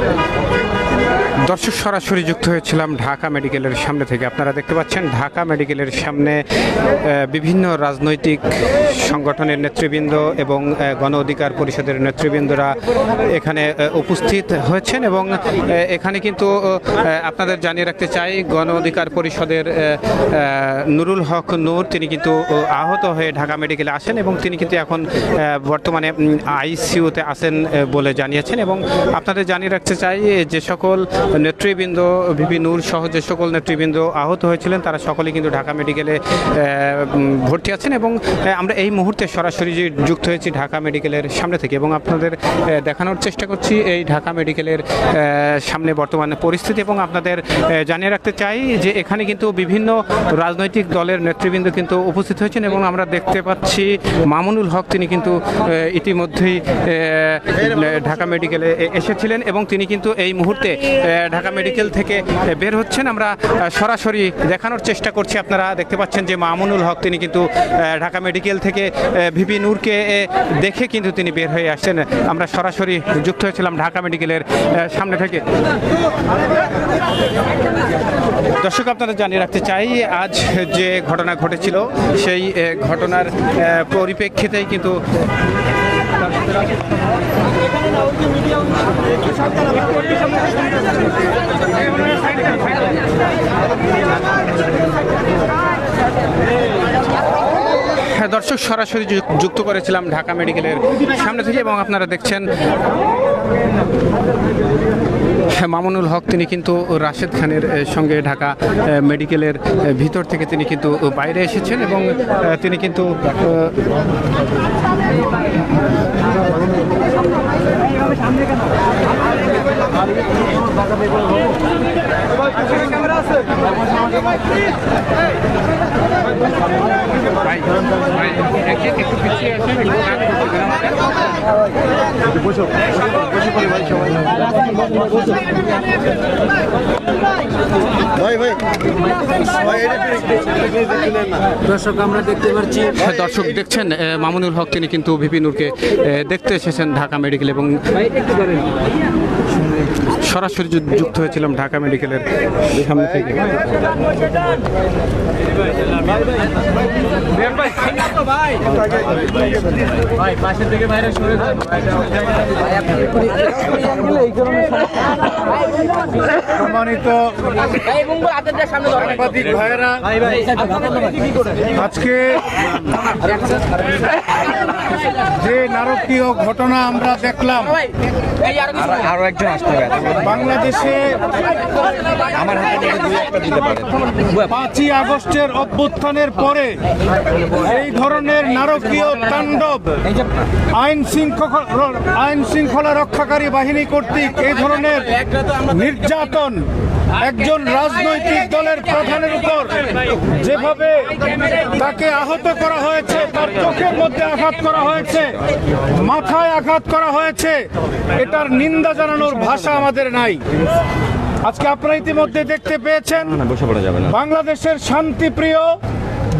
네. দর্শক সরাসরি যুক্ত হয়েছিলাম ঢাকা মেডিকেলের সামনে থেকে। আপনারা দেখতে পাচ্ছেন ঢাকা মেডিকেলের সামনে বিভিন্ন রাজনৈতিক সংগঠনের নেতৃবৃন্দ এবং গণ অধিকার পরিষদের নেতৃবৃন্দরা এখানে উপস্থিত হয়েছেন এবং এখানে কিন্তু আপনাদের জানিয়ে রাখতে চাই গণ অধিকার পরিষদের নুরুল হক নূর তিনি কিন্তু আহত হয়ে ঢাকা মেডিকেলে আসেন এবং তিনি কিন্তু এখন বর্তমানে আইসিইউতে আছেন আহ, বলে জানিয়েছেন এবং আপনাদের জানিয়ে রাখতে চাই যে সকল নেতৃবৃন্দ ভিপি নূর সহ যে সকল নেতৃবৃন্দ আহত হয়েছিলেন। তারা সকলেই কিন্তু ঢাকা মেডিকেলে ভর্তি আছেন এবং আমরা এই মুহূর্তে সরাসরি যে যুক্ত হয়েছি ঢাকা মেডিকেলের সামনে থেকে এবং আপনাদের দেখানোর চেষ্টা করছি এই ঢাকা মেডিকেলের সামনে বর্তমানে পরিস্থিতি এবং আপনাদের জানিয়ে রাখতে চাই যে এখানে কিন্তু বিভিন্ন রাজনৈতিক দলের নেতৃবৃন্দ কিন্তু উপস্থিত হয়েছেন এবং আমরা দেখতে পাচ্ছি মামুনুল হক তিনি কিন্তু ইতিমধ্যেই ঢাকা মেডিকেলে এসেছিলেন এবং তিনি কিন্তু এই মুহূর্তে ঢাকা মেডিকেল থেকে বের হচ্ছেন। আমরা সরাসরি দেখানোর চেষ্টা করছি। আপনারা দেখতে পাচ্ছেন যে মামুনুল হক, তিনি কিন্তু ঢাকা মেডিকেল থেকে ভিপি নূরকে দেখে কিন্তু তিনি বের হয়ে আসছেন। আমরা সরাসরি যুক্ত হয়েছিলাম ঢাকা মেডিকেলের সামনে থেকে। দর্শক আপনারা জানিয়ে রাখতে চাই, আজ যে ঘটনা ঘটেছিল, সেই ঘটনার পরিপ্রেক্ষিতেই কিন্তু দর্শক সরাসরি যুক্ত করেছিলাম ঢাকা মেডিকেলের সামনে থেকে এবং আপনারা দেখছেন হ্যাঁ, মামুনুল হক তিনি কিন্তু রাশেদ খানের সঙ্গে ঢাকা মেডিকেলের ভিতর থেকে তিনি কিন্তু বাইরে এসেছেন এবং তিনি কিন্তু এ, ভাই, দর্শক আমরা দেখতে পাচ্ছি হ্যাঁ, দর্শক দেখছেন মামুনুল হক তিনি কিন্তু ভিপি নূরকে এ, দেখতে এসেছেন ঢাকা মেডিকেল এবং সরাসরি যুক্ত হয়েছিলাম ঢাকা মেডিকেলের সামনে থেকে। সম্মানিত সাংবাদিক ভাইয়েরা আজকে যে নারকীয় ঘটনা আমরা দেখলাম আরও একজন আসতে হবে। বাংলাদেশে আমার পাঁচই আগস্টের অভ্যুত্থানের পরে এই ধরনের নারকীয় তাণ্ডব আইন শৃঙ্খলা আইন শৃঙ্খলা রক্ষাকারী বাহিনী কর্তৃক এই ধরনের নির্যাতন একজন রাজনৈতিক দলের প্রধানের উপর যেভাবে তাকে আহত করা হয়েছে তার চোখের মধ্যে আঘাত করা হয়েছে মাথায় আঘাত করা হয়েছে এটার নিন্দা জানানোর ভাষা আমাদের নাই। আজকে আপনারা ইতিমধ্যে দেখতে পেয়েছেন বাংলাদেশের শান্তিপ্রিয়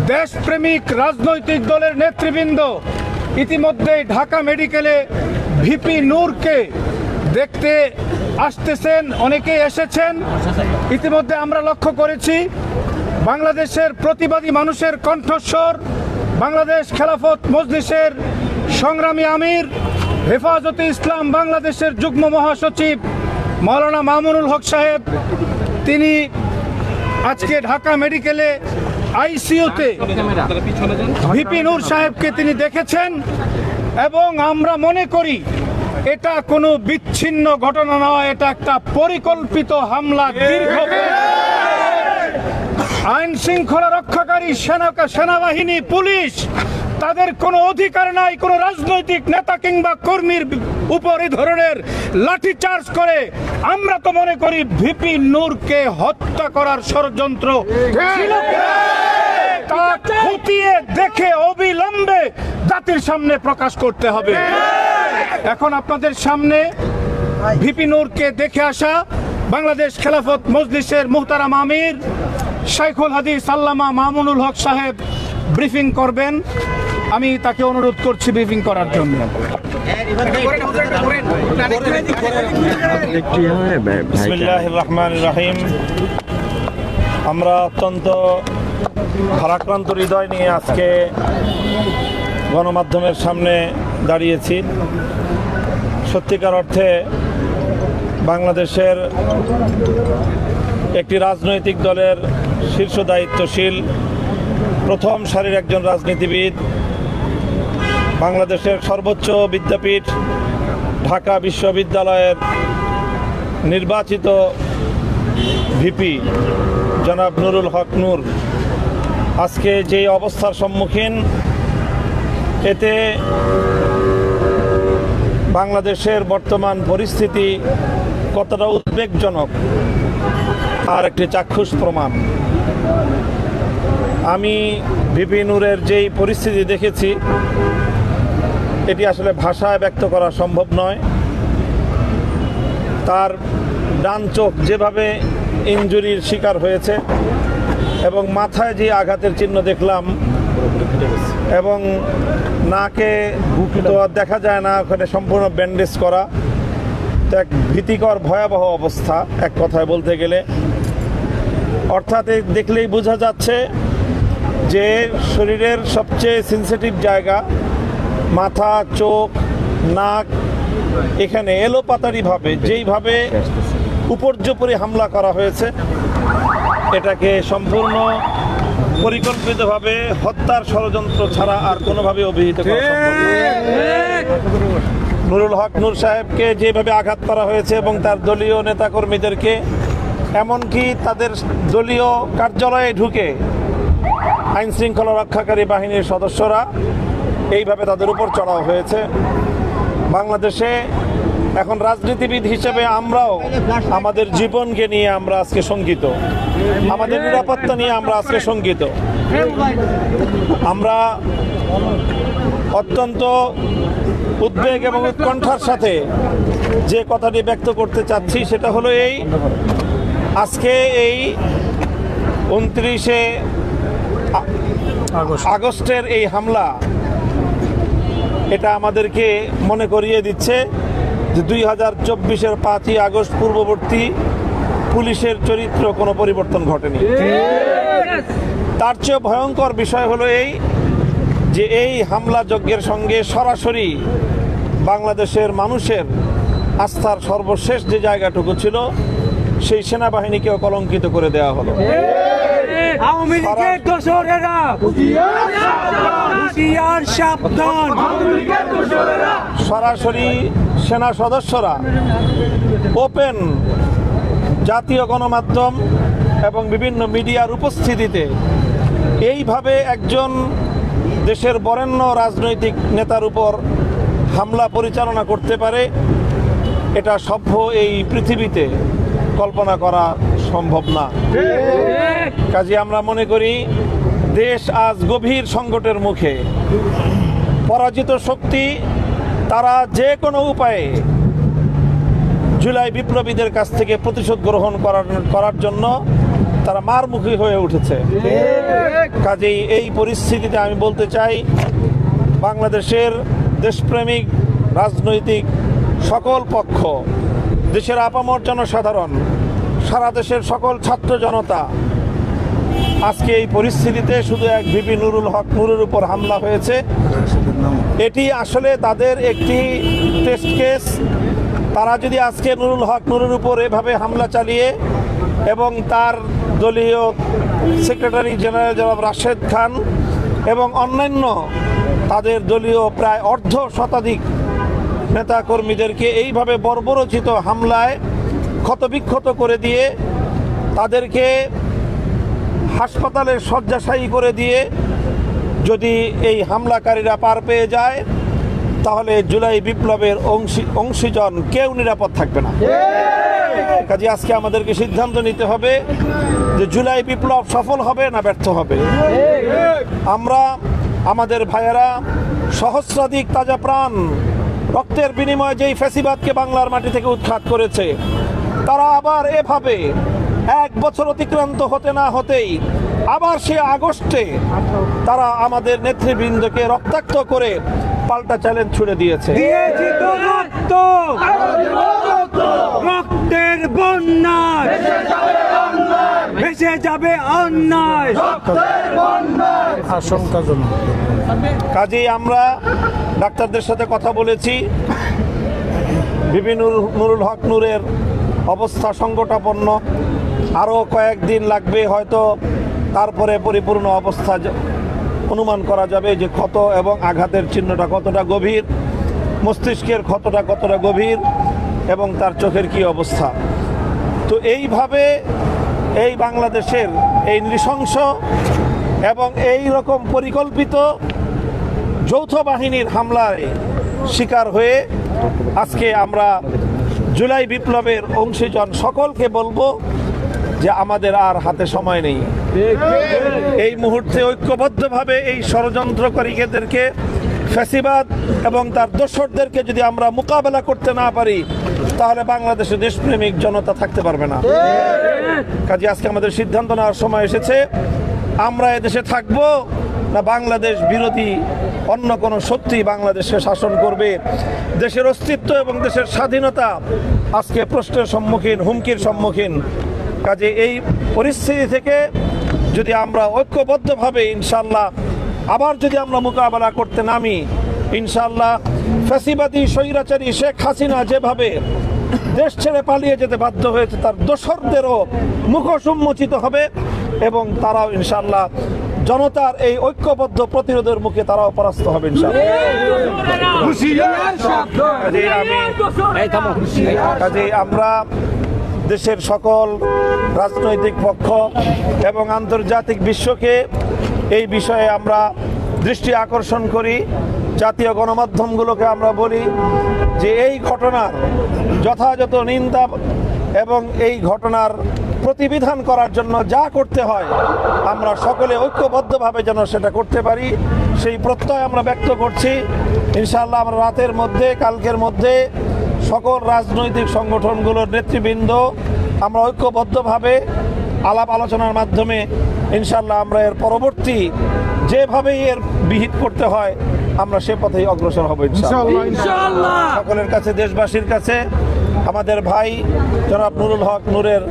দেশপ্রেমিক রাজনৈতিক দলের নেতৃবৃন্দ ইতিমধ্যে ঢাকা মেডিকেলে ভিপি নূরকে দেখতে আসতেছেন, অনেকেই এসেছেন। ইতিমধ্যে আমরা লক্ষ্য করেছি, বাংলাদেশের প্রতিবাদী মানুষের কণ্ঠস্বর, বাংলাদেশ খেলাফত মজলিসের সংগ্রামী আমির, হেফাজতে ইসলাম বাংলাদেশের যুগ্ম মহাসচিব মাওলানা মামুনুল হক সাহেব, তিনি আজকে ঢাকা মেডিকেলে আইসিইউতে ভিপি নূর সাহেবকে তিনি দেখেছেন এবং আমরা মনে করি এটা কোনো বিচ্ছিন্ন ঘটনা নয়, এটা একটা পরিকল্পিত হামলা দীর্ঘ আইন শৃঙ্খলা রক্ষাকারী সেনা সেনাবাহিনী, পুলিশ, তাদের কোনো অধিকার নাই, কোনো রাজনৈতিক নেতা কিংবা কর্মীর উপর এই ধরনের লাঠি চার্জ করে। আমরা তো মনে করি ভিপি নূরকে হত্যা করার ষড়যন্ত্র তা দেখে অবিলম্বে জাতির সামনে প্রকাশ করতে হবে। এখন আপনাদের সামনে ভিপি নূরকে দেখে আসা বাংলাদেশ খেলাফত মজলিসের মুহতারাম আমির শাইখুল হাদিস আল্লামা মামুনুল হক সাহেব ব্রিফিং করবেন। আমি তাকে অনুরোধ করছি ব্রিফিং করার জন্য। আমরা অত্যন্ত ভারাক্রান্ত হৃদয় নিয়ে আজকে গণমাধ্যমের সামনে দাঁড়িয়েছি। সত্যিকার অর্থে বাংলাদেশের একটি রাজনৈতিক দলের শীর্ষ দায়িত্বশীল প্রথম সারির একজন রাজনীতিবিদ, বাংলাদেশের সর্বোচ্চ বিদ্যাপীঠ, ঢাকা বিশ্ববিদ্যালয়ের নির্বাচিত ভিপি জনাব নুরুল হক নূর। আজকে যে অবস্থার সম্মুখীন এতে বাংলাদেশের বর্তমান পরিস্থিতি কতটা উদ্বেগজনক আর একটি চাক্ষুষ প্রমাণ। আমি ভিপি নূরের যেই পরিস্থিতি দেখেছি, এটি আসলে ভাষায় ব্যক্ত করা সম্ভব নয়। তার ডান চোখ যেভাবে ইঞ্জুরির শিকার হয়েছে এবং মাথায় যে আঘাতের চিহ্ন দেখলাম এবং নাকে তো আর দেখা যায় না ওখানে সম্পূর্ণ ব্যান্ডেজ করা। তো এক ভীতিকর ভয়াবহ অবস্থা এক কথায় বলতে গেলে। অর্থাৎ দেখলেই বোঝা যাচ্ছে যে শরীরের সবচেয়ে সেন্সিটিভ জায়গা মাথা চোখ নাক এখানে এলোপাতারিভাবে যেইভাবে উপর্যুপরি হামলা করা হয়েছে এটাকে সম্পূর্ণ পরিকল্পিতভাবে হত্যার ষড়যন্ত্র ছাড়া আর কোনোভাবে অভিহিত নুরুল হক নূর সাহেবকে যেভাবে আঘাত করা হয়েছে এবং তার দলীয় নেতাকর্মীদেরকে, এমনকি তাদের দলীয় কার্যালয়ে ঢুকে আইন শৃঙ্খলা রক্ষাকারী বাহিনীর সদস্যরা এইভাবে তাদের উপর চড়াও হয়েছে। বাংলাদেশে এখন রাজনীতিবিদ হিসেবে আমরাও আমাদের জীবনকে নিয়ে আমরা আজকে শঙ্কিত। আমাদের নিরাপত্তা নিয়ে আমরা আজকে শঙ্কিত। আমরা অত্যন্ত উদ্বেগ এবং উৎকণ্ঠার সাথে যে কথাটি ব্যক্ত করতে চাচ্ছি সেটা হলো এই আজকে এই উনত্রিশে আগস্টের এই হামলা এটা আমাদেরকে মনে করিয়ে দিচ্ছে। যে দুই হাজার চব্বিশের পাঁচই আগস্ট পূর্ববর্তী পুলিশের চরিত্র কোনো পরিবর্তন ঘটেনি। তার চেয়ে ভয়ঙ্কর বিষয় হলো এই যে এই হামলা যজ্ঞের সঙ্গে সরাসরি বাংলাদেশের মানুষের আস্থার সর্বশেষ যে জায়গাটুকু ছিল, সেই সেনাবাহিনীকেও কলঙ্কিত করে দেওয়া হলো। আওয়ামী লীগের সাবধান। সরাসরি সেনা সদস্যরা, ওপেন জাতীয় গণমাধ্যম এবং বিভিন্ন মিডিয়ার উপস্থিতিতে এইভাবে একজন দেশের বরেণ্য রাজনৈতিক নেতার উপর হামলা পরিচালনা করতে পারে, এটা সভ্য এই পৃথিবীতে। কল্পনা করা সম্ভব না। কাজে আমরা মনে করি, দেশ আজ গভীর সংকটের মুখে। পরাজিত শক্তি, তারা যে কোনো উপায়ে জুলাই বিপ্লবীদের কাছ থেকে প্রতিশোধ গ্রহণ করার করার জন্য তারা মারমুখী হয়ে উঠেছে। কাজেই এই পরিস্থিতিতে আমি বলতে চাই, বাংলাদেশের দেশপ্রেমিক, রাজনৈতিক সকল পক্ষ দেশের আপামর জনসাধারণ, সারা দেশের সকল ছাত্র জনতা, আজকে এই পরিস্থিতিতে শুধু এক ভিপি নুরুল হক নুরের উপর হামলা হয়েছে। এটি আসলে তাদের একটি টেস্ট কেস তারা যদি আজকে নুরুল হক নুরের উপর এভাবে হামলা চালিয়ে এবং তার দলীয় সেক্রেটারি জেনারেল জনাব রাশেদ খান এবং অন্যান্য তাদের দলীয় প্রায় অর্ধ শতাধিক নেতাকর্মীদেরকে এইভাবে বর্বরচিত হামলায় ক্ষতবিক্ষত করে দিয়ে তাদেরকে হাসপাতালে শয্যাশায়ী করে দিয়ে যদি এই হামলাকারীরা পার পেয়ে যায়, তাহলে জুলাই বিপ্লবের অংশী, অংশীজন কেউ নিরাপদ থাকবে না। কাজে আজকে আমাদেরকে সিদ্ধান্ত নিতে হবে যে জুলাই বিপ্লব সফল হবে না ব্যর্থ হবে। আমরা, আমাদের ভাইয়েরা সহস্রাধিক তাজা প্রাণ রক্তের বিনিময়ে যেই ফ্যাসিবাদকে বাংলার মাটি থেকে উৎখাত করেছে, তারা আবার এভাবে এক বছর অতিক্রান্ত হতে না হতেই আবার সে আগস্টে তারা আমাদের নেতৃবৃন্দকে রক্তাক্ত করে পাল্টা চ্যালেঞ্জ ছুড়ে দিয়েছে। রক্তের বন্যায়। ভেসে যাবে অন্যায়। কাজেই আমরা ডাক্তারদের সাথে কথা বলেছি। বিভিন্ন নুরুল হক নূরের অবস্থা সংকটাপন্ন। আরও কয়েকদিন লাগবে হয়তো তারপরে পরিপূর্ণ অবস্থা অনুমান করা যাবে যে ক্ষত এবং আঘাতের চিহ্নটা কতটা গভীর, মস্তিষ্কের ক্ষতটা কতটা গভীর এবং তার চোখের কি অবস্থা। তো এইভাবে এই বাংলাদেশের এই নৃশংস এবং এই রকম পরিকল্পিত যৌথ বাহিনীর হামলায় শিকার হয়ে আজকে আমরা জুলাই বিপ্লবের অংশীজন সকলকে বলব যে আমাদের আর হাতে সময় নেই। এই মুহূর্তে ঐক্যবদ্ধভাবে এই ষড়যন্ত্রকারীদেরকে, ফ্যাসিবাদ এবং তার দোসরদেরকে যদি আমরা মোকাবেলা করতে না পারি, তাহলে বাংলাদেশে দেশপ্রেমিক জনতা থাকতে পারবে না। কাজে আজকে আমাদের সিদ্ধান্ত নেওয়ার সময় এসেছে, আমরা এদেশে থাকব না বাংলাদেশ বিরোধী অন্য কোনো শক্তি বাংলাদেশকে শাসন করবে? দেশের অস্তিত্ব এবং দেশের স্বাধীনতা আজকে প্রশ্নের সম্মুখীন, হুমকির সম্মুখীন। কাজে এই পরিস্থিতি থেকে যদি আমরা ঐক্যবদ্ধভাবে ইনশাল্লাহ আবার যদি আমরা মোকাবেলা করতে নামি ইনশাল্লাহ ফ্যাসিবাদী স্বৈরাচারী শেখ হাসিনা যেভাবে দেশ ছেড়ে পালিয়ে যেতে বাধ্য হয়েছে তার দোসরদেরও মুখোশ উন্মোচিত হবে এবং তারাও ইনশাল্লাহ জনতার এই ঐক্যবদ্ধ প্রতিরোধের মুখে তারাও পরাস্ত হবে ইনশাল্লাহ আমরা দেশের সকল রাজনৈতিক পক্ষ এবং আন্তর্জাতিক বিশ্বকে এই বিষয়ে আমরা দৃষ্টি আকর্ষণ করি। জাতীয় গণমাধ্যমগুলোকে আমরা বলি যে এই ঘটনার যথাযথ নিন্দা এবং এই ঘটনার প্রতিবিধান করার জন্য যা করতে হয়, আমরা সকলে ঐক্যবদ্ধভাবে যেন সেটা করতে পারি, সেই প্রত্যয় আমরা ব্যক্ত করছি। ইনশাআল্লাহ আমরা রাতের মধ্যে, কালকের মধ্যে সকল রাজনৈতিক সংগঠনগুলোর নেতৃবৃন্দ আমরা ঐক্যবদ্ধভাবে আলাপ আলোচনার মাধ্যমে ইনশাল্লাহ আমরা এর পরবর্তী যেভাবেই এর বিহিত করতে হয় আমরা সে পথেই অগ্রসর হব সকলের কাছে দেশবাসীর কাছে আমাদের ভাই জনাব নুরুল হক নূরের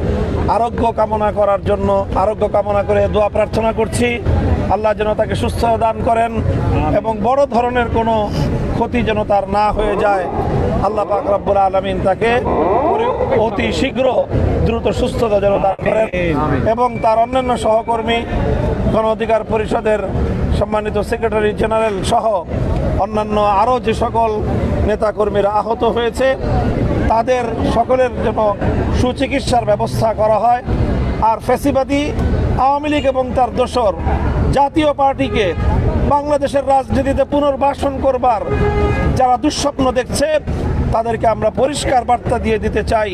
আরোগ্য কামনা করার জন্য আরোগ্য কামনা করে দোয়া প্রার্থনা করছি। আল্লাহ যেন তাকে সুস্থ দান করেন এবং বড় ধরনের কোনো ক্ষতি যেন তার না হয়ে যায়। আল্লাহ পাক রব্বুল আলমিন তাকে অতি শীঘ্র দ্রুত সুস্থতা যেন দান করেন এবং তার অন্যান্য সহকর্মী গণ অধিকার পরিষদের সম্মানিত সেক্রেটারি জেনারেল সহ অন্যান্য আরও যে সকল নেতাকর্মীরা আহত হয়েছে তাদের সকলের জন্য সুচিকিৎসার ব্যবস্থা করা হয়। আর ফ্যাসিবাদী আওয়ামী লীগ এবং তার দোসর জাতীয় পার্টিকে বাংলাদেশের রাজনীতিতে পুনর্বাসন করবার যারা দুঃস্বপ্ন দেখছে, তাদেরকে আমরা পরিষ্কার বার্তা দিয়ে দিতে চাই।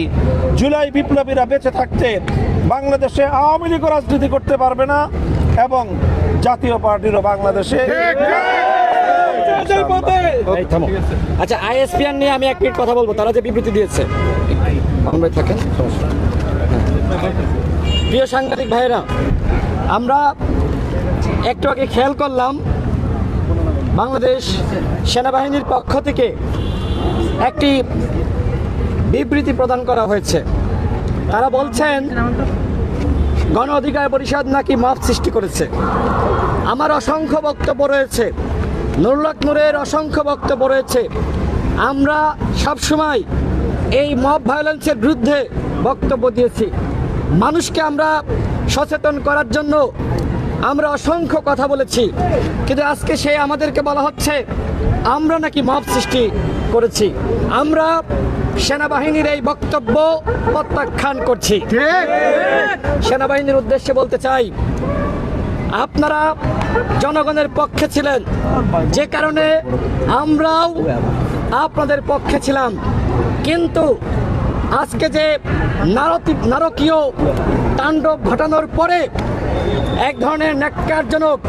জুলাই বিপ্লবীরা বেঁচে থাকতে বাংলাদেশে আওয়ামী লীগও রাজনীতি করতে পারবে না এবং জাতীয় পার্টিরও বাংলাদেশে। আচ্ছা আইএসপিআর নিয়ে আমি এক মিনিট কথা বলব, তারা যে বিবৃতি দিয়েছে। থাকেন প্রিয় সাংবাদিক ভাইয়েরা, আমরা একটু আগে খেয়াল করলাম বাংলাদেশ সেনাবাহিনীর পক্ষ থেকে একটি বিবৃতি প্রদান করা হয়েছে। তারা বলছেন, গণ অধিকার পরিষদ নাকি মাপ সৃষ্টি করেছে। আমার অসংখ্য বক্তব্য রয়েছে। নুরুল্লাহ নূরের অসংখ্য বক্তব্য রয়েছে। আমরা সবসময় এই মব ভায়োলেন্সের বিরুদ্ধে বক্তব্য দিয়েছি। মানুষকে আমরা সচেতন করার জন্য আমরা অসংখ্য কথা বলেছি কিন্তু আজকে সে আমাদেরকে বলা হচ্ছে আমরা নাকি মব সৃষ্টি করেছি। আমরা সেনাবাহিনীর এই বক্তব্য প্রত্যাখ্যান করছি। সেনাবাহিনীর উদ্দেশ্যে বলতে চাই আপনারা জনগণের পক্ষে ছিলেন যে কারণে আমরাও আপনাদের পক্ষে ছিলাম। কিন্তু আজকে যে নারতি নারকীয় তাণ্ডব ঘটানোর পরে এক ধরনের ন্যাক্কারজনক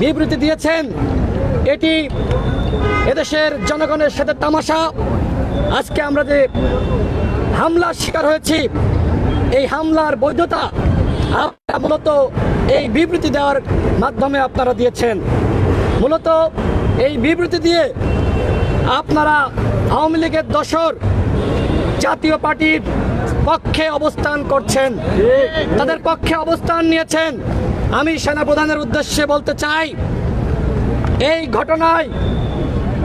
বিবৃতি দিয়েছেন। এটি এদেশের জনগণের সাথে তামাশা। আজকে আমরা যে হামলার শিকার হয়েছি, এই হামলার বৈধতা আমরা মূলত এই বিবৃতি দেওয়ার মাধ্যমে আপনারা দিয়েছেন। মূলত এই বিবৃতি দিয়ে আপনারা আওয়ামী লীগের দশর জাতীয় পার্টির পক্ষে অবস্থান করছেন। তাদের পক্ষে অবস্থান নিয়েছেন। আমি সেনাপ্রধানের উদ্দেশ্যে বলতে চাই, এই ঘটনায়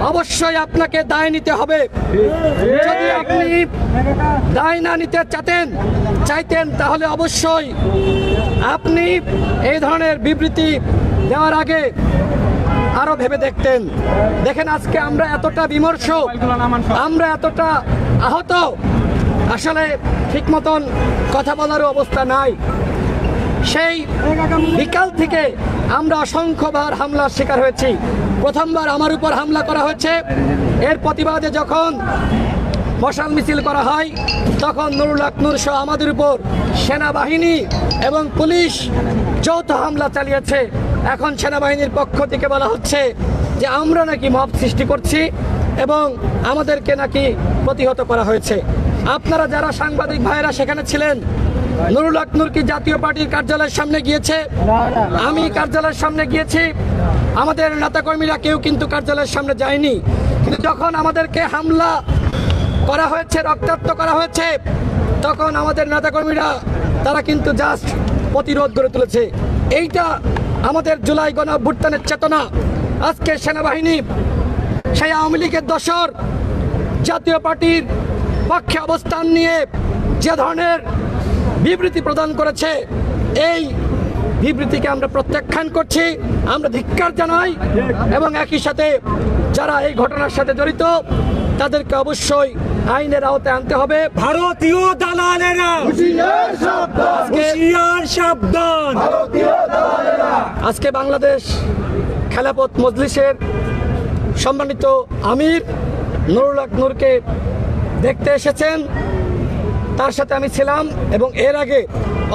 অবশ্যই আপনাকে দায় নিতে হবে। যদি আপনি দায় না নিতে চাতেন, চাইতেন, তাহলে অবশ্যই আপনি এই ধরনের বিবৃতি দেওয়ার আগে আরও ভেবে দেখতেন। দেখেন, আজকে আমরা এতটা বিমর্ষ, আমরা এতটা আহত, আসলে ঠিক মতন কথা বলারও অবস্থা নাই। সেই বিকাল থেকে আমরা অসংখ্যবার হামলার শিকার হয়েছি। প্রথমবার আমার উপর হামলা করা হয়েছে। এর প্রতিবাদে যখন মশাল মিছিল করা হয়, তখন নুরুল আকনুর সহ আমাদের উপর সেনাবাহিনী এবং পুলিশ যৌথ হামলা চালিয়েছে। এখন সেনাবাহিনীর পক্ষ থেকে বলা হচ্ছে যে আমরা নাকি মব সৃষ্টি করছি এবং আমাদেরকে নাকি প্রতিহত করা হয়েছে। আপনারা যারা সাংবাদিক ভাইরা সেখানে ছিলেন নুরুল আকনুর কি জাতীয় পার্টির কার্যালয়ের সামনে গিয়েছে। আমি কার্যালয়ের সামনে গিয়েছি। আমাদের নেতাকর্মীরা কেউ কিন্তু কার্যালয়ের সামনে যায়নি। কিন্তু যখন আমাদেরকে হামলা করা হয়েছে রক্তাক্ত করা হয়েছে তখন আমাদের নেতাকর্মীরা তারা কিন্তু জাস্ট প্রতিরোধ গড়ে তুলেছে। এইটা আমাদের জুলাই গণ অভ্যুত্থানের চেতনা। আজকে সেনাবাহিনী সেই আওয়ামী লীগের দশর জাতীয় পার্টির পক্ষে অবস্থান নিয়ে যে ধরনের বিবৃতি প্রদান করেছে। এই বিবৃতিকে আমরা প্রত্যাখ্যান করছি আমরা ধিক্কার জানাই এবং একই সাথে যারা এই ঘটনার সাথে জড়িত তাদেরকে অবশ্যই আইনের আওতায় আনতে হবে। ভারতীয় দালালেরা। সাবধান। আজকে বাংলাদেশ খেলাপথ মজলিসের সম্মানিত আমির নুরুল হক নূরকে দেখতে এসেছেন। তার সাথে আমি ছিলাম এবং এর আগে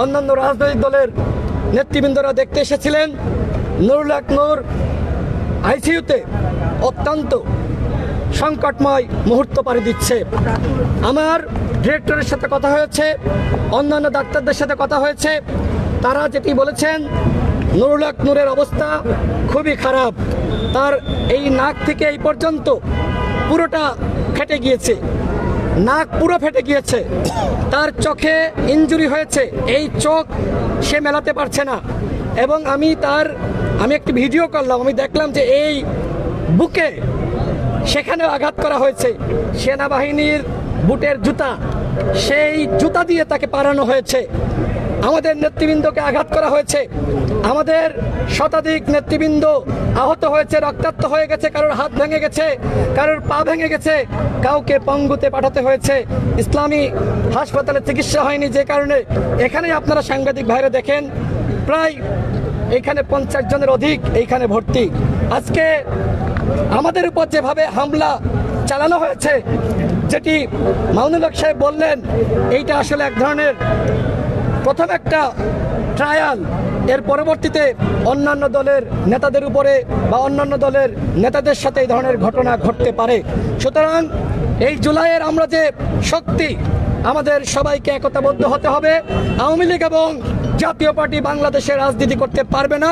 অন্যান্য রাজনৈতিক দলের নেতৃবৃন্দরা দেখতে এসেছিলেন। নুরুল হক নূর আইসিইউতে অত্যন্ত সংকটময় মুহূর্ত পাড়ি দিচ্ছে। আমার ডিরেক্টরের সাথে কথা হয়েছে, অন্যান্য ডাক্তারদের সাথে কথা হয়েছে। তারা যেটি বলেছেন, নুরুল হক নূরের অবস্থা খুবই খারাপ। তার এই নাক থেকে এই পর্যন্ত পুরোটা ফেটে গিয়েছে। নাক পুরো ফেটে গিয়েছে। তার চোখে ইঞ্জুরি হয়েছে। এই চোখ সে মেলাতে পারছে না। এবং আমি তার, আমি একটি ভিডিও করলাম। আমি দেখলাম যে এই বুকে সেখানেও আঘাত করা হয়েছে। সেনাবাহিনীর বুটের জুতা, সেই জুতা দিয়ে তাকে পারানো হয়েছে। আমাদের নেতৃবৃন্দকে আঘাত করা হয়েছে। আমাদের শতাধিক নেতৃবৃন্দ আহত হয়েছে, রক্তাক্ত হয়ে গেছে, কারোর হাত ভেঙে গেছে, কারোর পা ভেঙে গেছে, কাউকে পঙ্গুতে পাঠাতে হয়েছে। ইসলামী হাসপাতালে চিকিৎসা হয়নি যে কারণে। এখানে আপনারা সাংবাদিক ভাইরে দেখেন, প্রায় এখানে পঞ্চাশ জনের অধিক এইখানে ভর্তি। আজকে আমাদের উপর যেভাবে হামলা চালানো হয়েছে, যেটি মামুনুল সাহেব বললেন, এইটা আসলে এক ধরনের প্রথম একটা ট্রায়াল এর পরবর্তীতে অন্যান্য দলের নেতাদের উপরে বা অন্যান্য দলের নেতাদের সাথে এই ধরনের ঘটনা ঘটতে পারে। সুতরাং এই জুলাইয়ের আমরা যে শক্তি, আমাদের সবাইকে একতাবদ্ধ হতে হবে। আওয়ামী লীগ এবং জাতীয় পার্টি বাংলাদেশে রাজনীতি করতে পারবে না।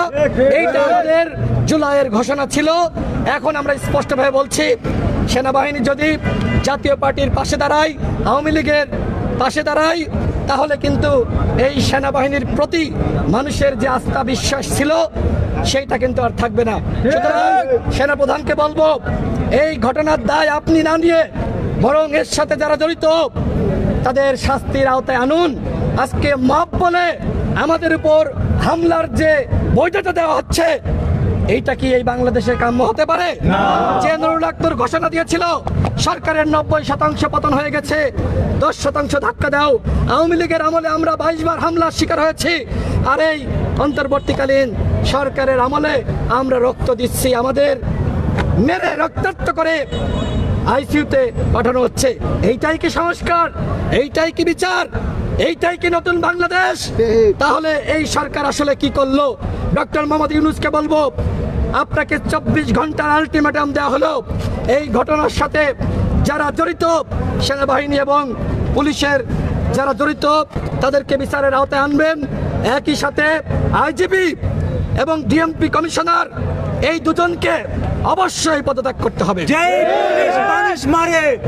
এইটা আমাদের জুলাইয়ের ঘোষণা ছিল। এখন আমরা স্পষ্টভাবে বলছি, সেনাবাহিনী যদি জাতীয় পার্টির পাশে দাঁড়ায়, আওয়ামী লীগের পাশে দাঁড়াই, তাহলে কিন্তু এই সেনাবাহিনীর প্রতি মানুষের যে আস্থা বিশ্বাস ছিল, সেইটা কিন্তু আর থাকবে না। সুতরাং সেনাপ্রধানকে বলব, এই ঘটনার দায় আপনি না নিয়ে বরং এর সাথে যারা জড়িত, তাদের শাস্তির আওতায় আনুন। আজকে মাপ বলে আমাদের উপর হামলার যে বৈধতা দেওয়া হচ্ছে এইটা কি এই বাংলাদেশের কাম্য হতে পারে? যে নুরুল আক্তর ঘোষণা দিয়েছিল সরকারের নব্বই শতাংশ পতন হয়ে গেছে দশ শতাংশ ধাক্কা দাও। আওয়ামী লীগের আমলে আমরা বাইশ বার হামলার শিকার হয়েছি আর এই অন্তর্বর্তীকালীন সরকারের আমলে আমরা রক্ত দিচ্ছি আমাদের মেরে রক্তাক্ত করে আইসিইউতে পাঠানো হচ্ছে। এইটাই কি সংস্কার? এইটাই কি বিচার? এইটাই কি নতুন বাংলাদেশ? তাহলে এই সরকার আসলে কি করল? ডক্টর মোহাম্মদ ইউনুসকে বলব, আপনাকে চব্বিশ ঘণ্টার আলটিমেটাম দেওয়া হলো। এই ঘটনার সাথে যারা জড়িত, সেনাবাহিনী এবং পুলিশের যারা জড়িত, তাদেরকে বিচারের আওতায় আনবেন। একই সাথে আইজিপি এবং ডিএমপি কমিশনার এই দুজনকে অবশ্যই পদত্যাগ করতে হবে। মারে।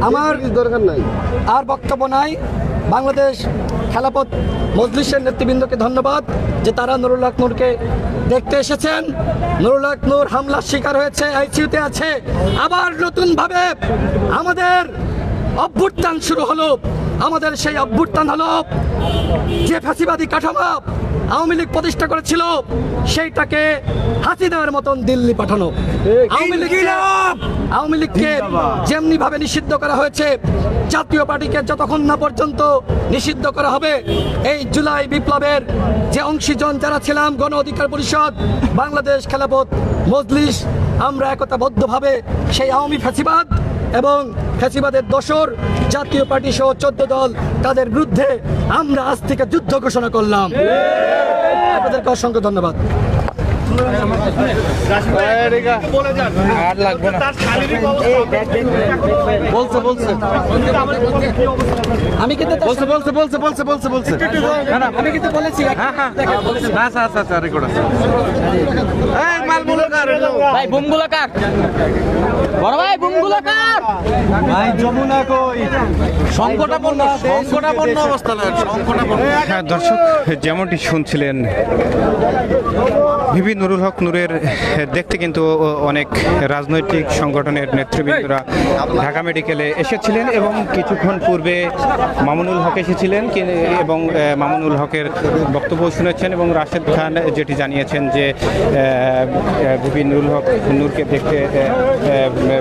আমার দরকার নাই। আর বক্তব্য নাই। বাংলাদেশ খেলাপথ মজলিসের নেতৃবৃন্দকে ধন্যবাদ যে তারা নুরুল হক নূরকে দেখতে এসেছেন। নুরুল হক নূর হামলার শিকার হয়েছে আইসিইউতে আছে। আবার নতুনভাবে আমাদের অভ্যুত্থান শুরু হলো। আমাদের সেই অভ্যুত্থান হলো যে ফাঁসিবাদী কাঠামো আওয়ামী লীগ প্রতিষ্ঠা করেছিল সেইটাকে হাসিনার মতন দিল্লি পাঠানো। আওয়ামী লীগ আওয়ামী লীগকে যেমনি ভাবে নিষিদ্ধ করা হয়েছে জাতীয় পার্টিকে যতক্ষণ না পর্যন্ত নিষিদ্ধ করা হবে এই জুলাই বিপ্লবের যে অংশীজন যারা ছিলাম গণ অধিকার পরিষদ বাংলাদেশ খেলাপথ মজলিস আমরা একতাবদ্ধভাবে সেই আওয়ামী ফ্যাসিবাদ এবং ফ্যাসিবাদের দোসর জাতীয় পার্টি সহ চোদ্দ দল তাদের বিরুদ্ধে আমরা আজ থেকে যুদ্ধ ঘোষণা করলাম। আপনাদেরকে অসংখ্য ধন্যবাদ। বলছে বলছে। আমি কিন্তু বলছে বলছে বলছে বলছে বলছে বলছে। আমি কিন্তু বলেছি। হ্যাঁ হ্যাঁ। আচ্ছা রেকর্ড আছে এই মাল মুলকার ভাই বুমগুলো কার ভাই বুমগুলো কার সংকটাপন্ন সংকটাপন্ন অবস্থা সংকটাপন্ন। হ্যাঁ দর্শক যেমনটি শুনছিলেন ভিভি নুরুল হক নূরের দেখতে কিন্তু অনেক রাজনৈতিক সংগঠনের নেতৃবৃন্দরা ঢাকা মেডিকেলে এসেছিলেন এবং কিছুক্ষণ পূর্বে মামুনুল হক এসেছিলেন এবং মামুনুল হকের বক্তব্য শুনেছেন এবং রাশেদ খান যেটি জানিয়েছেন যে আহ, নুরুল হক নূরকে দেখতে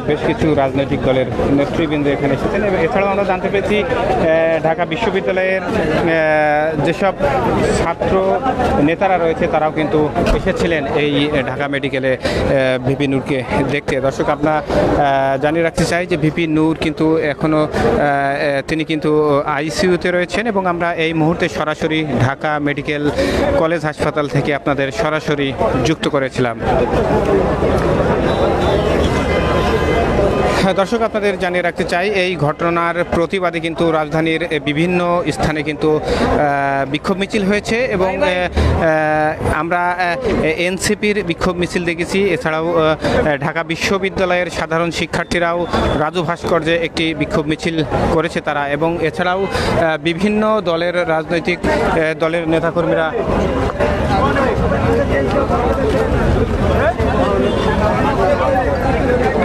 বেশ কিছু রাজনৈতিক দলের নেতৃবৃন্দ এখানে এসেছেন। এবং এছাড়াও আমরা জানতে পেরেছি ঢাকা বিশ্ববিদ্যালয়ের যেসব ছাত্র নেতারা রয়েছে, তারাও কিন্তু এসেছিলেন এই ঢাকা মেডিকেলে ভিপি নূরকে দেখতে। দর্শক আপনার জানিয়ে রাখতে চাই যে ভিপি নূর কিন্তু এখনও তিনি কিন্তু আইসিইউতে রয়েছেন এবং আমরা এই মুহূর্তে সরাসরি ঢাকা মেডিকেল কলেজ হাসপাতাল থেকে আপনাদের সরাসরি যুক্ত করেছিলাম। দর্শক আপনাদের জানিয়ে রাখতে চাই এই ঘটনার প্রতিবাদে কিন্তু রাজধানীর বিভিন্ন স্থানে কিন্তু বিক্ষোভ মিছিল হয়েছে এবং আমরা এনসিপির বিক্ষোভ মিছিল দেখেছি। এছাড়াও ঢাকা বিশ্ববিদ্যালয়ের সাধারণ শিক্ষার্থীরাও রাজু ভাস্কর্যে একটি বিক্ষোভ মিছিল করেছে তারা এবং এছাড়াও বিভিন্ন দলের রাজনৈতিক দলের নেতাকর্মীরা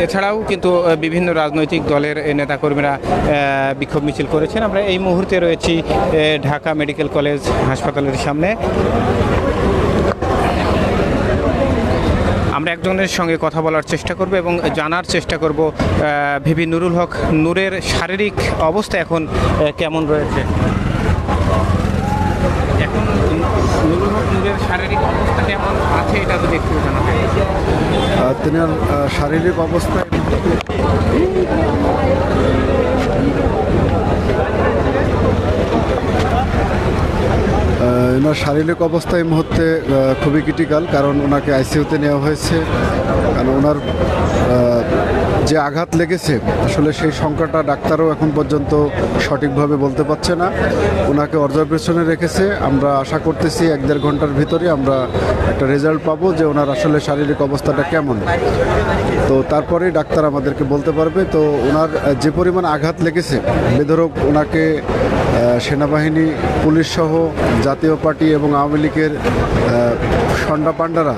এছাড়াও কিন্তু বিভিন্ন রাজনৈতিক দলের নেতাকর্মীরা বিক্ষোভ মিছিল করেছেন। আমরা এই মুহূর্তে রয়েছি ঢাকা মেডিকেল কলেজ হাসপাতালের সামনে। আমরা একজনের সঙ্গে কথা বলার চেষ্টা করব এবং জানার চেষ্টা করব ভিভি নুরুল হক নূরের শারীরিক অবস্থা এখন কেমন রয়েছে? এখন নুরুল হক নূরের শারীরিক অবস্থা কেমন আছে এটা শারীরিক অবস্থায় এনার শারীরিক অবস্থা এই মুহূর্তে খুবই ক্রিটিক্যাল কারণ ওনাকে আইসিইউতে নেওয়া হয়েছে। কারণ ওনার যে আঘাত লেগেছে, আসলে সেই সংখ্যাটা ডাক্তারও এখন পর্যন্ত সঠিকভাবে বলতে পারছে না। ওনাকে অবজারভেশনে রেখেছে। আমরা আশা করতেছি এক দেড় ঘণ্টার ভিতরে আমরা একটা রেজাল্ট পাবো যে ওনার আসলে শারীরিক অবস্থাটা কেমন। তো তারপরে ডাক্তার আমাদেরকে বলতে পারবে, তো ওনার যে পরিমাণ আঘাত লেগেছে, বেধরক ওনাকে সেনাবাহিনী, পুলিশ সহ জাতীয় পার্টি এবং আওয়ামী লীগের সন্ডা পাণ্ডারা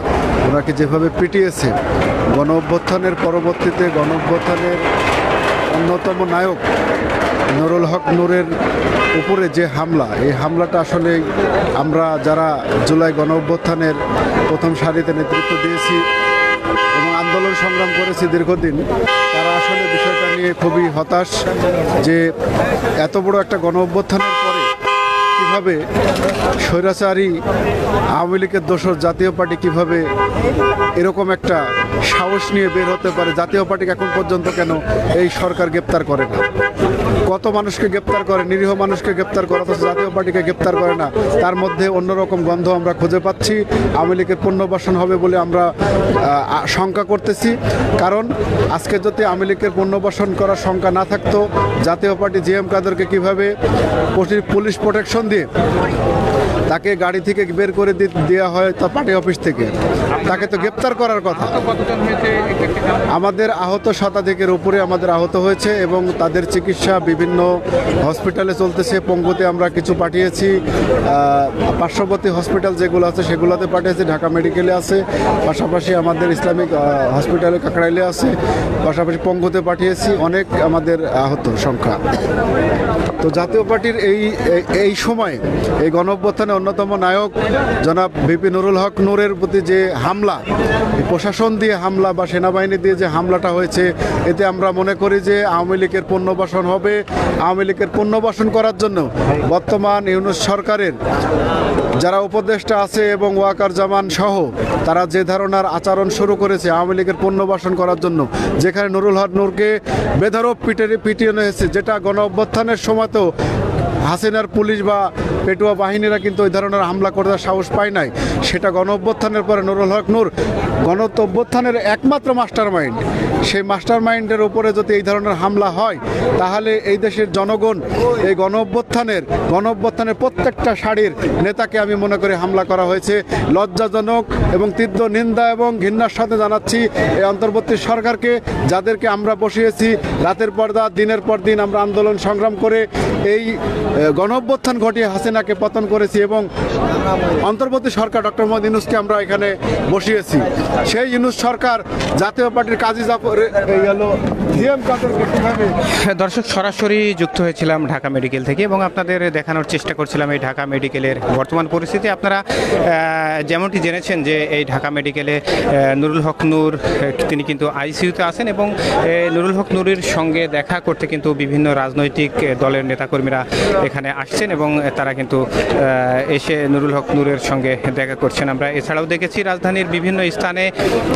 ওনাকে যেভাবে পিটিয়েছে, গণ অভ্যুত্থানের পরবর্তীতে গণ অভ্যুত্থানের অন্যতম নায়ক নুরুল হক নূরের উপরে যে হামলা, এই হামলাটা আসলে আমরা যারা জুলাই গণ অভ্যুত্থানের প্রথম সারিতে নেতৃত্ব দিয়েছি এবং আন্দোলন সংগ্রাম করেছি দীর্ঘদিন তারা আসলে বিষয়টা নিয়ে খুবই হতাশ যে এত বড় একটা গণ অভ্যুত্থানের পরে কীভাবে স্বৈরাচারী আওয়ামী লীগের দোষর জাতীয় পার্টি কীভাবে এরকম একটা সাহস নিয়ে বের হতে পারে, জাতীয় পার্টিকে এখন পর্যন্ত কেন এই সরকার গ্রেপ্তার করে না? কত মানুষকে গ্রেপ্তার করে, নিরীহ মানুষকে গ্রেপ্তার করে, অথচ জাতীয় পার্টিকে গ্রেপ্তার করে না, তার মধ্যে অন্যরকম গন্ধ আমরা খুঁজে পাচ্ছি। আওয়ামী লীগের পুনর্বাসন হবে বলে আমরা শঙ্কা করতেছি। কারণ আজকে যদি আওয়ামী লীগের পুনর্বাসন করার শঙ্কা না থাকতো, জাতীয় পার্টি জি এম কাদেরকে কীভাবে পুলিশ প্রোটেকশন দিয়ে তাকে গাড়ি থেকে বের করে দেওয়া হয় তার পার্টি অফিস থেকে। তাকে তো গ্রেপ্তার করার কথা? আমাদের আহত শতাধিকের উপরে আমাদের আহত হয়েছে এবং তাদের চিকিৎসা বিভিন্ন হসপিটালে চলতেছে। পঙ্গুতে আমরা কিছু পাঠিয়েছি। পার্শ্ববর্তী হসপিটাল যেগুলো আছে সেগুলোতে পাঠিয়েছি। ঢাকা মেডিকেলে আছে। পাশাপাশি আমাদের ইসলামিক হসপিটালে কাকড়াইলে আছে। পাশাপাশি পঙ্গুতে পাঠিয়েছি। অনেক আমাদের আহত সংখ্যা। তো জাতীয় পার্টির এই, এই- সময় এই গণ অভ্যুত্থানে অন্যতম নায়ক জনাব বিপি নুরুল হক নূরের প্রতি যে হামলা প্রশাসন দিয়ে হামলা বা সেনাবাহিনী দিয়ে যে হামলাটা হয়েছে, এতে আমরা মনে করি যে আওয়ামী লীগের পুনর্বাসন হবে। আওয়ামী লীগের পুনর্বাসন করার জন্য বর্তমান ইউনুস সরকারের যারা উপদেষ্টা আছে এবং ওয়াকার জামান সহ তারা যে ধারণার আচরণ শুরু করেছে আওয়ামী লীগের পুনর্বাসন করার জন্য, যেখানে নুরুল হক নূরকে বেধরপ পিটে পিটিয়ে হয়েছে যেটা গণ অভ্যুত্থানের সময়তেও হাসিনার পুলিশ বা পেটুয়া বাহিনীরা কিন্তু ওই ধরনের হামলা করার সাহস পায় নাই। সেটা গণ অভ্যুত্থানের পরে নুরুল হক নূর গণ অভ্যুত্থানের একমাত্র মাস্টার মাইন্ড সেই মাস্টার মাইন্ডের উপরে যদি এই ধরনের হামলা হয়, তাহলে এই দেশের জনগণ এই গণ অভ্যুত্থানের গণ অভ্যুত্থানের প্রত্যেকটা শাড়ির নেতাকে আমি মনে করি হামলা করা হয়েছে। লজ্জাজনক এবং তীব্র নিন্দা এবং ঘৃণার সাথে জানাচ্ছি এই অন্তর্বর্তী সরকারকে, যাদেরকে আমরা বসিয়েছি। রাতের পর রাত দিনের পর দিন আমরা আন্দোলন সংগ্রাম করে এই গণ অভ্যুত্থান ঘটিয়ে হাসিনাকে পতন করেছি এবং অন্তর্বর্তী সরকার ডক্টর মোহাম্মদ ইউনুসকে আমরা এখানে বসিয়েছি। সেই ইউনুস সরকার জাতীয় পার্টির কাজী জাফর কীভাবে দর্শক, সরাসরি যুক্ত হয়েছিলাম ঢাকা মেডিকেল থেকে এবং আপনাদের দেখানোর চেষ্টা করছিলাম এই ঢাকা মেডিকেলের বর্তমান পরিস্থিতি। আপনারা যেমনটি জেনেছেন যে এই ঢাকা মেডিকেলে নুরুল হক নূর তিনি কিন্তু আইসিইউতে আছেন এবং নুরুল হক নূরের সঙ্গে দেখা করতে কিন্তু বিভিন্ন রাজনৈতিক দলের নেতাকর্মীরা এখানে আসছেন এবং তারা কিন্তু এসে নুরুল হক নূরের সঙ্গে দেখা করছেন। আমরা এছাড়াও দেখেছি রাজধানীর বিভিন্ন স্থানে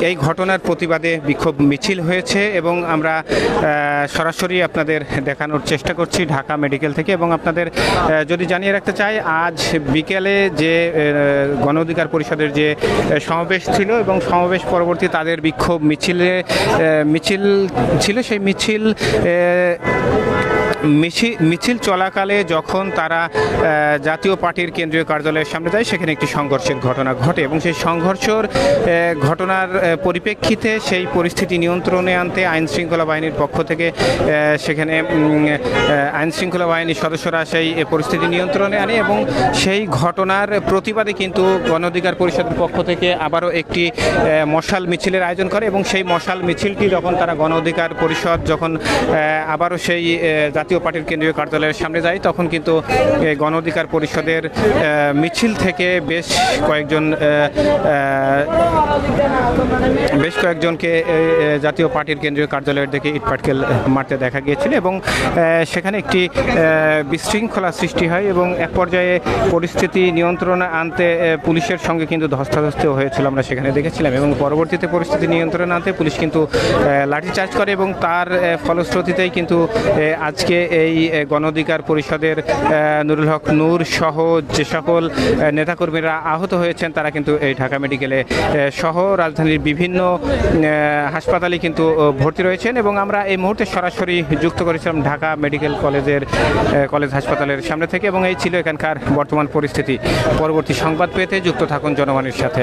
এই ঘটনার প্রতিবাদে বিক্ষোভ মিছিল হয়েছে এবং আমরা সরাসরি আপনাদের দেখানোর চেষ্টা করছি ঢাকা মেডিকেল থেকে এবং আপনাদের যদি জানিয়ে রাখতে চাই, আজ বিকেলে যে গণ অধিকার পরিষদের যে সমাবেশ ছিল এবং সমাবেশ পরবর্তী তাদের বিক্ষোভ মিছিলে মিছিল ছিল, সেই মিছিল মিছিল মিছিল চলাকালে যখন তারা জাতীয় পার্টির কেন্দ্রীয় কার্যালয়ের সামনে যায়, সেখানে একটি সংঘর্ষের ঘটনা ঘটে এবং সেই সংঘর্ষর ঘটনার পরিপ্রেক্ষিতে সেই পরিস্থিতি নিয়ন্ত্রণে আনতে আইন শৃঙ্খলা বাহিনীর পক্ষ থেকে সেখানে আইন শৃঙ্খলা বাহিনীর সদস্যরা সেই পরিস্থিতি নিয়ন্ত্রণে আনে এবং সেই ঘটনার প্রতিবাদে কিন্তু গণ অধিকার পরিষদের পক্ষ থেকে আবারও একটি মশাল মিছিলের আয়োজন করে এবং সেই মশাল মিছিলটি যখন তারা গণ অধিকার পরিষদ যখন আবারও সেই জাতীয় পার্টির কেন্দ্রীয় কার্যালয়ের সামনে যাই, তখন কিন্তু গণ অধিকার পরিষদের মিছিল থেকে বেশ কয়েকজন বেশ কয়েকজনকে জাতীয় পার্টির কেন্দ্রীয় কার্যালয়ের দিকে ইটপাটকেল মারতে দেখা গিয়েছিল এবং সেখানে একটি বিশৃঙ্খলা সৃষ্টি হয় এবং এক পর্যায়ে পরিস্থিতি নিয়ন্ত্রণে আনতে পুলিশের সঙ্গে কিন্তু ধস্তাধস্তিও হয়েছিল আমরা সেখানে দেখেছিলাম এবং পরবর্তীতে পরিস্থিতি নিয়ন্ত্রণে আনতে পুলিশ কিন্তু লাঠিচার্জ করে এবং তার ফলশ্রুতিতেই কিন্তু আজকে এই আহ, গণ অধিকার পরিষদের নুরুল হক নূর সহ যে সকল নেতাকর্মীরা আহত হয়েছেন তারা কিন্তু এই ঢাকা মেডিকেলে সহ রাজধানীর বিভিন্ন হাসপাতালে কিন্তু ভর্তি রয়েছেন এবং আমরা এই মুহূর্তে সরাসরি যুক্ত করেছিলাম ঢাকা মেডিকেল কলেজের কলেজ হাসপাতালের সামনে থেকে এবং এই ছিল এখানকার বর্তমান পরিস্থিতি। পরবর্তী সংবাদ পেতে যুক্ত থাকুন জনগণের সাথে।